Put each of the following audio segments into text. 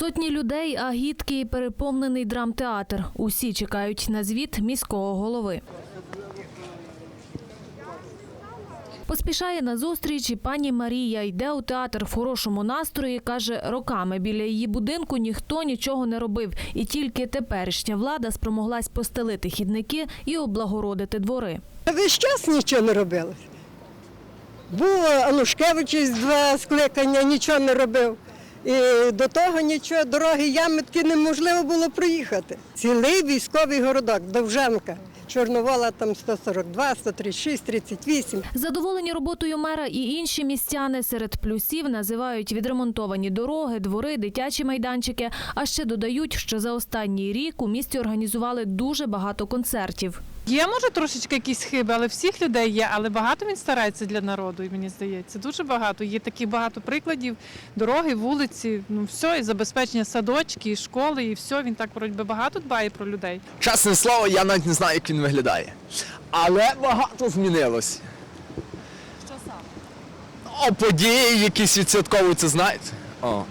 Сотні людей, агітки і переповнений драмтеатр. Усі чекають на звіт міського голови. Поспішає на зустріч і пані Марія йде у театр в хорошому настрої. каже, роками біля її будинку ніхто нічого не робив, і тільки теперішня влада спромоглась постелити хідники і облагородити двори. Весь час нічого не робили. Був Анушкевич із два скликання, нічого не робив. І до того нічого, дороги ямитки неможливо було проїхати. Цілий військовий городок, Довженка. Чорновола там 142, 136, 38. Задоволені роботою мера і інші містяни серед плюсів називають відремонтовані дороги, двори, дитячі майданчики. А ще додають, що за останній рік у місті організували дуже багато концертів. Є, може, трошечки якісь хиби, але всіх людей є, але багато він старається для народу, і мені здається. Дуже багато. Є таких багато прикладів, дороги, вулиці, ну все, і забезпечення садочки, і школи, і все. Він так вроді би багато дбає про людей. Чесне слово, я навіть не знаю, як він виглядає. Але багато змінилось. Що саме? О, події якісь відсвятковуються, знаєте. О.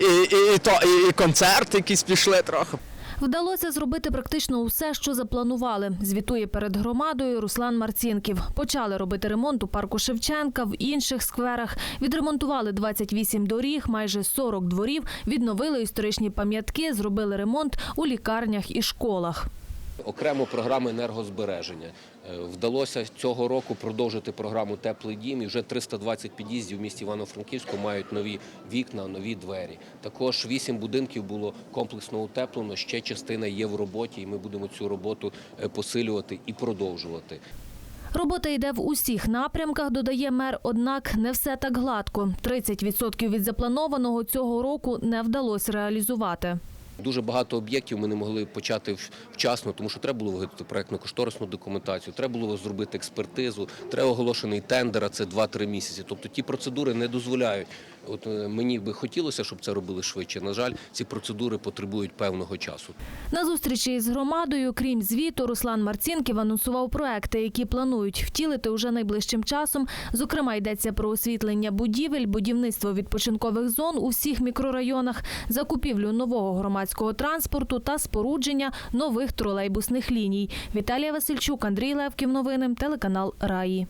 І, і, і, то, і, і концерти якісь пішли трохи. Вдалося зробити практично усе, що запланували. Звітує перед громадою Руслан Марцінків. Почали робити ремонт у парку Шевченка, в інших скверах. Відремонтували 28 доріг, майже 40 дворів, відновили історичні пам'ятки, зробили ремонт у лікарнях і школах. Окремо програми енергозбереження. Е, Вдалося цього року продовжити програму Теплий дім і вже 320 під'їздів в місті Івано-Франківську мають нові вікна, нові двері. Також вісім будинків було комплексно утеплено. Ще частина є в роботі, і ми будемо цю роботу е, посилювати і продовжувати. Робота йде в усіх напрямках, додає мер. Однак не все так гладко. 30% від запланованого цього року не вдалося реалізувати. Дуже багато об'єктів ми не могли почати вчасно, тому що треба було виготовити проєктно кошторисну документацію, треба було зробити експертизу, треба оголошений тендер, а це 2-3 місяці. Тобто ті процедури не дозволяють. От е, мені би хотілося, щоб це робили швидше. На жаль, ці процедури потребують певного часу. На зустрічі із громадою, крім звіту, Руслан Марцінків анонсував проекти, які планують втілити уже найближчим часом. Зокрема, йдеться про освітлення будівель, будівництво відпочинкових зон у всіх мікрорайонах, закупівлю нового громадського транспорту та спорудження нових тролейбусних ліній. Віталія Васильчук, Андрій Левків. Новини, телеканал Раї.